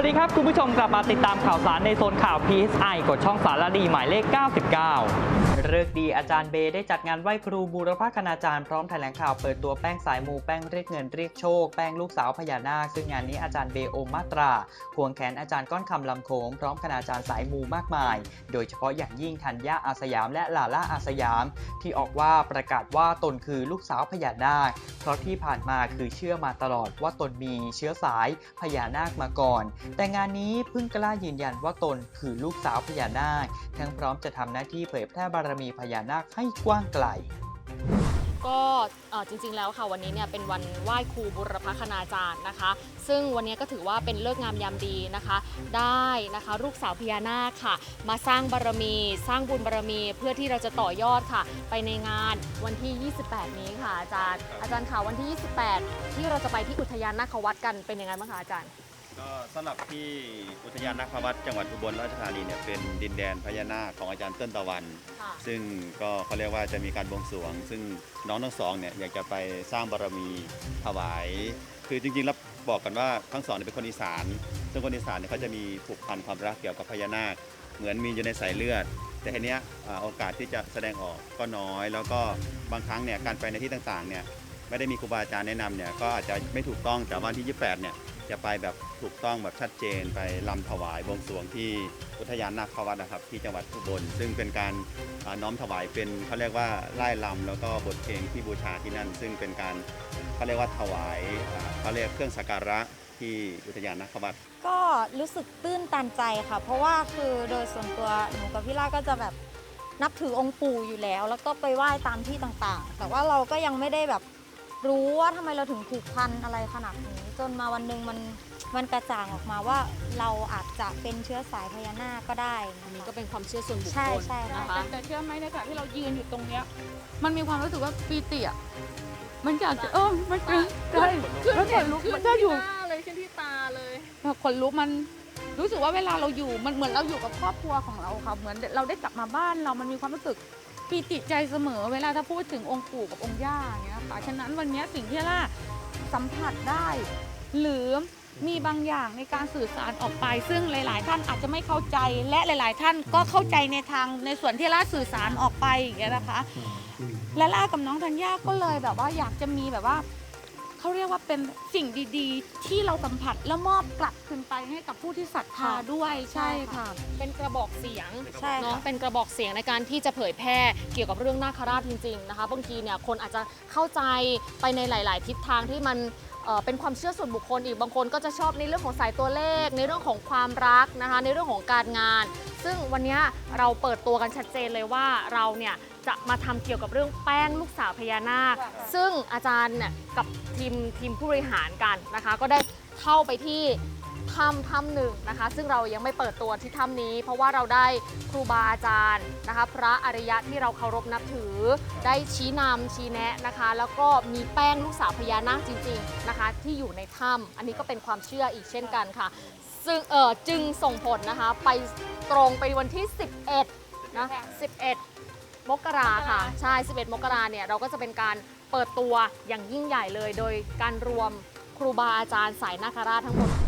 วัสดีครับคุณผู้ชมกลับมาติดตามข่าวสารในโซนข่าว PSI กดช่องสารดีหมายเลข 99 เลิกดีอาจารย์เบได้จัดงานไหว้ครูบูรพคณาจารย์พร้อมแถลงข่าวเปิดตัวแป้งสายมูแป้งเรียกเงินเรียกโชค แป้งลูกสาวพญานาคซึ่งงานนี้อาจารย์เบโอมมาตรา ควงแขนอาจารย์ก้อนคำลำโขงพร้อมคณาจารย์สายมูมากมาย โดยเฉพาะอย่างยิ่งธัญญาอาสยามและลาล่าอาสยาม ที่ออกว่าประกาศว่าตนคือลูกสาวพญานาค เพราะที่ผ่านมาคือเชื่อมาตลอดว่าตนมีเชื้อสายพญานาคมาก่อน แต่งานนี้เพิ่งกล้ายืนยันว่าตนคือลูกสาวพญานาค ทั้งพร้อมจะทำหน้าที่เผยแพร่บารารมีพญานาคให้กว้างไกล ก็เอ่อจริงๆแล้วค่ะวันนี้เนี่ยเป็นวันไหว้ครูบุรพคณาจารย์นะคะ ซึ่งวันนี้ก็ถือว่าเป็นเลิกษ์งามยามดีนะคะ ได้นะคะลูกสาวพญานาคค่ะ มาสร้างบารมี สร้างบุญบารมีเพื่อที่เราจะต่อยอดค่ะ ไปในงานวันที่ 28 นี้ค่ะอาจารย์ อาจารย์ค่ะวันที่ 28 ที่เราจะไปที่อุทยานนาควัดกันเป็นยังไงบ้างคะอาจารย์ ก็สำหรับที่อุทยานนาควัดจังหวัดอุบลราชธานีเนี่ยเป็นดินแดนพญานาคของอาจารย์เติ้ลตะวัน ค่ะ ซึ่งก็เขาเรียกว่าจะมีการบวงสรวง ซึ่งน้องทั้งสองเนี่ยอยากจะไปสร้างบารมีถวาย คือจริงๆแล้วบอกกันว่าทั้งสองเนี่ยเป็นคนอีสาน ซึ่งคนอีสานเนี่ยเขาจะมีผูกพันความรักเกี่ยวกับพญานาค เหมือนมีอยู่ในสายเลือด แต่ทีเนี้ยอ่าโอกาสที่จะแสดงออกก็น้อย แล้วก็บางครั้งเนี่ยการไปในที่ต่างๆเนี่ยไม่ได้มีครูบาอาจารย์แนะนำเนี่ยก็อาจจะไม่ถูกต้องแต่วันที่ 28เนี่ย จะไปแบบถูกต้องแบบชัดเจนไปลำถวายบวงสรวงที่อุทยานนาควัดนะครับ ที่จังหวัดอุบลซึ่งเป็นการน้อมถวายเป็นเขาเรียกว่าไล่ลำแล้วก็บทเพลงที่บูชาที่นั่น ซึ่งเป็นการเขาเรียกว่าถวายเขาเรียกเครื่องสักการะที่อุทยานนาควัดก็รู้สึกตื้นตันใจค่ะ เพราะว่าคือโดยส่วนตัวหนูกับพี่ล่าก็จะแบบนับถือองค์ปู่อยู่แล้ว แล้วก็ไปไหว้ตามที่ต่างๆ แต่ว่าเราก็ยังไม่ได้แบบ รู้ว่าทำไมเราถึงผูกพันอะไรขนาดนี้จนมาวันหนึ่งมันมันกระจ่างออกมาว่าเราอาจจะเป็นเชื้อสายพญานาคก็ได้อันนะนี้คะก็เป็นความเชื่อส่วนบุคคลใช่ใช่ค่ะนะคะแต่แต่เชื่อไหมในขณะที่เรายืนอยู่ตรงเนี้ย มันมีความรู้สึกว่าปีติอะมันอยากจะเออมันเป็นใช่แล้วขนลุกมันก็อยู่เลยขึ้นที่ตาเลยแบบขนลุกมันรู้สึกว่าเวลาเราอยู่มันเหมือนเราอยู่กับครอบครัวของเราค่ะเหมือนเราได้กลับมาบ้านเรามันมีความรู้สึก ปีติใจเสมอเวลาถ้าพูดถึงองค์ปู่กับองค์ย่าอย่างเงี้ยค่ะฉะนั้นวันเนี้ยสิ่งที่ล่าสัมผัสได้ หรือมีบางอย่างในการสื่อสารออกไป ซึ่งหลาย ๆ ท่านอาจจะไม่เข้าใจและหลาย ๆ ท่านก็เข้าใจในทางในส่วนที่ล่าสื่อสารออกไปอย่างเงี้ยนะคะ และล่ากับน้องธัญญาก็เลยแบบว่าอยากจะมีแบบว่า เขาเรียกว่าเป็นสิ่งดีๆ ที่เราสัมผัสแล้วมอบกลับคืนไปให้กับผู้ที่ศรัทธาด้วยใช่ค่ะ เป็นกระบอกเสียงใช่เน้องค่ะเป็นกระบอกเสียงในการที่จะเผยแพร่เกี่ยวกับเรื่องนาคราชจริงๆนะคะบางทีเนี่ยคนอาจจะเข้าใจไปในหลาย ๆ ทิศทางที่มัน เอ่อเป็นความเชื่อส่วนบุคคลอีกบางคนก็จะชอบในเรื่องของสายตัวเลข ในเรื่องของความรักนะคะ ในเรื่องของการงาน ซึ่งวันนี้เราเปิดตัวกันชัดเจนเลยว่าเราเนี่ยจะมาทำเกี่ยวกับเรื่องแป้งลูกสาวพญานาค ซึ่งอาจารย์เนี่ยกับทีมทีมผู้บริหารกันนะคะ ก็ได้เข้าไปที่ ถ้ำถ้ำหนึ่งนะคะ ซึ่งเรายังไม่เปิดตัวที่ถ้ำนี้ เพราะว่าเราได้ครูบาอาจารย์นะคะ พระอริยะที่เราเคารพนับถือ ได้ชี้นำชี้แนะนะคะ แล้วก็มีแป้งลูกสาวพญานาคจริง ๆนะคะ ที่อยู่ในถ้ำอันนี้ก็เป็นความเชื่ออีกเช่นกันค่ะ ซึ่งเออจึงส่งผลนะคะ ไปตรงไปวันที่ 11นะ11มกราค่ะ ใช่ 11 มกราเนี่ย เราก็จะเป็นการเปิดตัวอย่างยิ่งใหญ่เลย โดยการรวมครูบาอาจารย์สายนาคราชทั้งหมด